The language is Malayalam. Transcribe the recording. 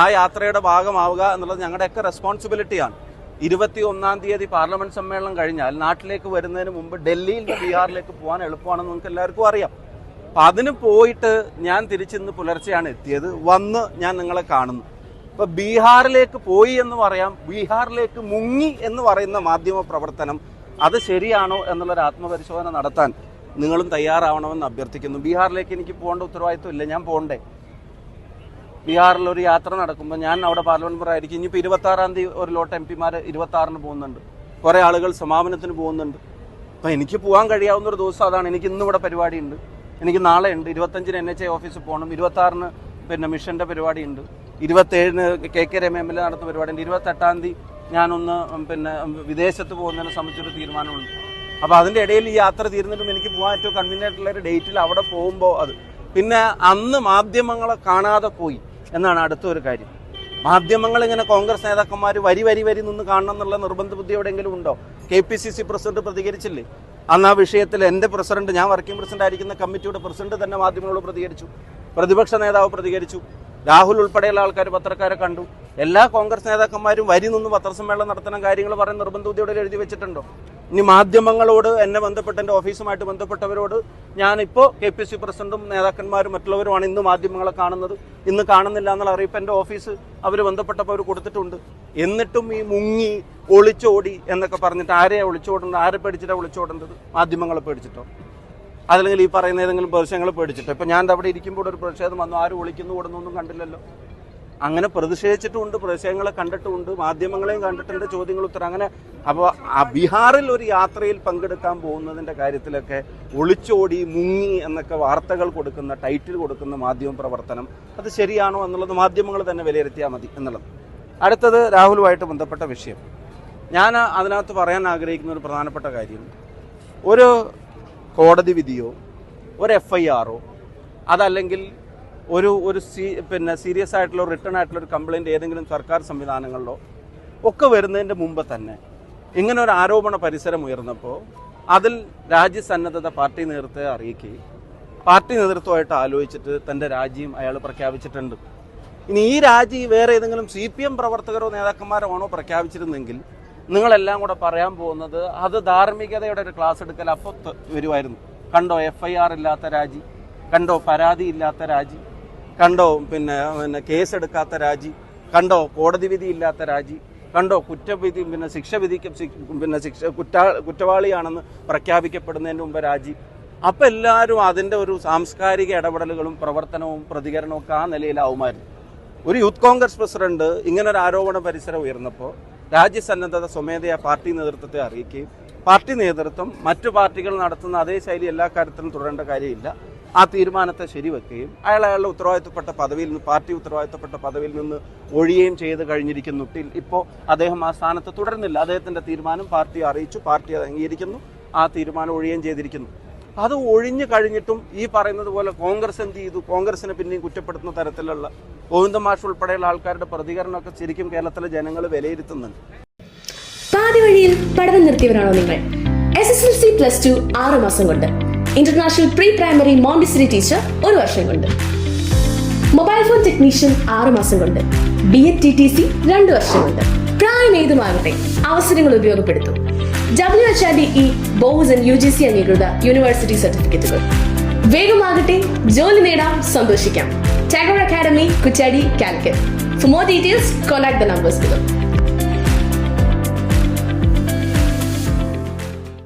ആ യാത്രയുടെ ഭാഗമാവുക എന്നുള്ളത് ഞങ്ങളുടെയൊക്കെ റെസ്പോൺസിബിലിറ്റിയാണ് ഇരുപത്തി ഒന്നാം തീയതി പാർലമെന്റ് സമ്മേളനം കഴിഞ്ഞാൽ നാട്ടിലേക്ക് വരുന്നതിന് മുമ്പ് ഡൽഹിയിൽ നിന്ന് ബീഹാറിലേക്ക് പോകാൻ എളുപ്പമാണെന്ന് നമുക്ക് എല്ലാവർക്കും അറിയാം. അപ്പൊ അതിന് പോയിട്ട് ഞാൻ തിരിച്ചിന്ന് പുലർച്ചെയാണ് എത്തിയത്. വന്ന് ഞാൻ നിങ്ങളെ കാണുന്നു. ഇപ്പം ബീഹാറിലേക്ക് പോയി എന്ന് പറയാം ബീഹാറിലേക്ക് മുങ്ങി എന്ന് പറയുന്ന മാധ്യമ പ്രവർത്തനം അത് ശരിയാണോ എന്നുള്ളൊരു ആത്മപരിശോധന നടത്താൻ നിങ്ങളും തയ്യാറാവണമെന്ന് അഭ്യർത്ഥിക്കുന്നു. ബീഹാറിലേക്ക് എനിക്ക് പോകേണ്ട ഉത്തരവാദിത്വം ഇല്ല ഞാൻ പോകണ്ടേ. ബീഹാറിൽ ഒരു യാത്ര നടക്കുമ്പോൾ ഞാൻ അവിടെ പാർലമെന്റ് പറയായിരിക്കും ഇനിയിപ്പോൾ ഇരുപത്തി ആറാം തീയതി ഒരു ലോട്ട് എം പിമാർ ഇരുപത്തി ആറിന് പോകുന്നുണ്ട്. കുറേ ആളുകൾ സമാപനത്തിന് പോകുന്നുണ്ട്. അപ്പം എനിക്ക് പോകാൻ കഴിയാവുന്ന ഒരു ദിവസം അതാണ്. എനിക്ക് ഇന്ന് ഇവിടെ പരിപാടിയുണ്ട്. എനിക്ക് നാളെ ഉണ്ട്. ഇരുപത്തഞ്ചിന് എൻ എച്ച് ഐ ഓഫീസിൽ പോകണം. ഇരുപത്തി ആറിന് പിന്നെ മിഷന്റെ പരിപാടിയുണ്ട്. ഇരുപത്തേഴിന് K K Rama M L A നടത്തുന്ന പരിപാടിയുണ്ട്. ഇരുപത്തെട്ടാം തീയതി ഞാനൊന്ന് പിന്നെ വിദേശത്ത് പോകുന്നതിനെ സംബന്ധിച്ചൊരു തീരുമാനമുണ്ട്. അപ്പോൾ അതിന്റെ ഇടയിൽ ഈ യാത്ര തീരുന്നിട്ടും എനിക്ക് പോകാൻ ഏറ്റവും കൺവീനിയന്റ് ഉള്ള ഒരു ഡേറ്റിൽ അവിടെ പോകുമ്പോൾ അത്. പിന്നെ അന്ന് മാധ്യമങ്ങളെ കാണാതെ പോയി. എന്നാണ് അടുത്തൊരു കാര്യം. മാധ്യമങ്ങൾ ഇങ്ങനെ കോൺഗ്രസ് നേതാക്കന്മാർ വരി വരി വരി നിന്ന് കാണണം എന്നുള്ള നിർബന്ധ ബുദ്ധി എവിടെയെങ്കിലും ഉണ്ടോ? K P C C president പ്രതികരിച്ചില്ലേ? അന്ന് ആ വിഷയത്തിൽ എന്റെ പ്രസിഡന്റ് ഞാൻ വർക്കിംഗ് പ്രസിഡന്റ് ആയിരിക്കുന്ന കമ്മിറ്റിയുടെ പ്രസിഡന്റ് തന്നെ മാധ്യമങ്ങളോട് പ്രതികരിച്ചു. പ്രതിപക്ഷ നേതാവ് പ്രതികരിച്ചു. രാഹുൽ ഉൾപ്പെടെയുള്ള ആൾക്കാർ പത്രക്കാരെ കണ്ടു. എല്ലാ കോൺഗ്രസ് നേതാക്കന്മാരും വരി നിന്ന് പത്രസമ്മേളനം നടത്തണം കാര്യങ്ങൾ പറയുന്ന നിർബന്ധ ബുദ്ധിയോടെ എഴുതി വെച്ചിട്ടുണ്ടോ? ഇനി മാധ്യമങ്ങളോട് എന്നെ ബന്ധപ്പെട്ട എന്റെ ഓഫീസുമായിട്ട് ബന്ധപ്പെട്ടവരോട് ഞാനിപ്പോൾ കെ പി സി പ്രസിഡന്റും നേതാക്കന്മാരും മറ്റുള്ളവരുമാണ് ഇന്ന് മാധ്യമങ്ങളെ കാണുന്നത്. ഇന്ന് കാണുന്നില്ല എന്നുള്ള അറിയിപ്പ് എന്റെ ഓഫീസ് അവർ ബന്ധപ്പെട്ടപ്പോൾ അവർ കൊടുത്തിട്ടുണ്ട്. എന്നിട്ടും ഈ മുങ്ങി ഒളിച്ചോടി എന്നൊക്കെ പറഞ്ഞിട്ട് ആരെയാണ് ഒളിച്ചോടേണ്ടത്? ആരെ പേടിച്ചിട്ടാണ് ഒളിച്ചോടേണ്ടത്? മാധ്യമങ്ങളെ പേടിച്ചിട്ടോ? അതല്ലെങ്കിൽ ഈ പറയുന്ന ഏതെങ്കിലും പ്രതിഷേധങ്ങൾ പേടിച്ചിട്ടോ? ഇപ്പം ഞാൻ അവിടെ ഇരിക്കുമ്പോൾ ഒരു പ്രതിഷേധം വന്നു. ആരും ഒളിക്കുന്നു ഓടുന്നൊന്നും കണ്ടില്ലല്ലോ. അങ്ങനെ പ്രതിഷേധിച്ചിട്ടുമുണ്ട് പ്രതിഷേധങ്ങളെ കണ്ടിട്ടുമുണ്ട് മാധ്യമങ്ങളെയും കണ്ടിട്ടുണ്ട് ചോദ്യങ്ങൾ ഉത്തരം. അങ്ങനെ അപ്പോൾ ആ ബീഹാറിൽ ഒരു യാത്രയിൽ പങ്കെടുക്കാൻ പോകുന്നതിന്റെ കാര്യത്തിലൊക്കെ ഒളിച്ചോടി മുങ്ങി എന്നൊക്കെ വാർത്തകൾ കൊടുക്കുന്ന ടൈറ്റിൽ കൊടുക്കുന്ന മാധ്യമ പ്രവർത്തനം അത് ശരിയാണോ എന്നുള്ളത് മാധ്യമങ്ങൾ തന്നെ വിലയിരുത്തിയാൽ മതി എന്നുള്ളത്. അടുത്തത് രാഹുലുമായിട്ട് ബന്ധപ്പെട്ട വിഷയം. ഞാൻ അതിനകത്ത് പറയാൻ ആഗ്രഹിക്കുന്ന ഒരു പ്രധാനപ്പെട്ട കാര്യം. ഒരു കോടതി വിധിയോ ഒരു എഫ് ഐ ആറോ അതല്ലെങ്കിൽ ഒരു ഒരു സീ പിന്നെ സീരിയസ് ആയിട്ടുള്ള റിട്ടേൺ ആയിട്ടുള്ള ഒരു കംപ്ലയിന്റ് ഏതെങ്കിലും സർക്കാർ സംവിധാനങ്ങളിലോ ഒക്കെ വരുന്നതിന്റെ മുമ്പ് തന്നെ ഇങ്ങനെ ഒരു ആരോപണ പരിസരം ഉയർന്നപ്പോൾ അതിൽ രാജ്യസന്നദ്ധത പാർട്ടി നേതൃത്വത്തെ അറിയിക്കുകയും പാർട്ടി നേതൃത്വമായിട്ട് ആലോചിച്ചിട്ട് തന്റെ രാജിയും അയാൾ പ്രഖ്യാപിച്ചിട്ടുണ്ട്. ഇനി ഈ രാജി വേറെ ഏതെങ്കിലും സി പി എം പ്രവർത്തകരോ നേതാക്കന്മാരോ ആണോ പ്രഖ്യാപിച്ചിരുന്നെങ്കിൽ നിങ്ങളെല്ലാം കൂടെ പറയാൻ പോകുന്നത് അത് ധാർമ്മികതയുടെ ഒരു ക്ലാസ് എടുക്കൽ അപ്പോൾ വരുമായിരുന്നു. കണ്ടോ എഫ് ഐ ആർ ഇല്ലാത്ത രാജി? കണ്ടോ പരാതി ഇല്ലാത്ത രാജി? കണ്ടോ പിന്നെ പിന്നെ കേസെടുക്കാത്ത രാജി കണ്ടോ കോടതി വിധി ഇല്ലാത്ത രാജി കണ്ടോ കുറ്റവിധി പിന്നെ ശിക്ഷ വിധിക്ക് പിന്നെ ശിക്ഷ കുറ്റാ കുറ്റവാളിയാണെന്ന് പ്രഖ്യാപിക്കപ്പെടുന്നതിന് മുമ്പ് രാജി. അപ്പം എല്ലാവരും അതിന്റെ ഒരു സാംസ്കാരിക ഇടപെടലുകളും പ്രവർത്തനവും പ്രതികരണവും ഒക്കെ ആ നിലയിലാവുമായിരുന്നു ഒരു യൂത്ത് കോൺഗ്രസ് പ്രസിഡന്റ് ഇങ്ങനെ ഒരു ആരോപണ പരിസരം ഉയർന്നപ്പോൾ രാജ്യസന്നദ്ധത സ്വമേധയാ പാർട്ടി നേതൃത്വത്തെ അറിയിക്കുകയും പാർട്ടി നേതൃത്വം മറ്റു പാർട്ടികൾ നടത്തുന്ന അതേ ശൈലി എല്ലാ കാര്യത്തിലും തുടരേണ്ട കാര്യമില്ല. ആ തീരുമാനത്തെ ശരിവെക്കുകയും അയാൾ അയാളുടെ ഉത്തരവാദിത്തപ്പെട്ട പദവിയിൽ നിന്ന് പാർട്ടി ഉത്തരവാദിത്തപ്പെട്ട പദവിയിൽ നിന്ന് ഒഴിയുകയും ചെയ്ത് കഴിഞ്ഞിരിക്കുന്നു ഇപ്പോൾ അദ്ദേഹം ആ സ്ഥാനത്ത് തുടരുന്നില്ല. അദ്ദേഹത്തിന്റെ തീരുമാനം പാർട്ടി അറിയിച്ചു പാർട്ടി അംഗീകരിക്കുന്നു ആ തീരുമാനം ഒഴിയുകയും ചെയ്തിരിക്കുന്നു. അത് ഒഴിഞ്ഞു കഴിഞ്ഞിട്ടും ഈ പറയുന്നത് പോലെ കോൺഗ്രസ് എന്ത് ചെയ്തു? കോൺഗ്രസിനെ പിന്നെയും കുറ്റപ്പെടുത്തുന്ന തരത്തിലുള്ള ഗോവിന്ദ മാഷ് ഉൾപ്പെടെയുള്ള ആൾക്കാരുടെ പ്രതികരണമൊക്കെ ശരിക്കും കേരളത്തിലെ ജനങ്ങൾ വിലയിരുത്തുന്നുണ്ട്. പാതി വഴിയിൽ പഠനം നിർത്തിയവരാണോ നിങ്ങൾ? S S L C plus two ആറ് മാസം കൊണ്ട്. International pre primary Montessori teacher ഒരു വർഷം കൊണ്ട് മൊബൈൽ ഫോൺ ടെക്നീഷ്യൻ ആറ് മാസം കൊണ്ട് B A T T C രണ്ട് വർഷം കൊണ്ട് പ്രായം ഏതുമാകട്ടെ അവസരങ്ങൾ ഉപയോഗപ്പെടുത്തും. W H R D E BOSS and U G C അംഗീകൃത യൂണിവേഴ്സിറ്റി സർട്ടിഫിക്കറ്റുകൾ വേഗമാകട്ടെ ജോലി നേടാം സന്തോഷിക്കാം. Tagore academy Kuttiadi Calicut for more details contact the numbers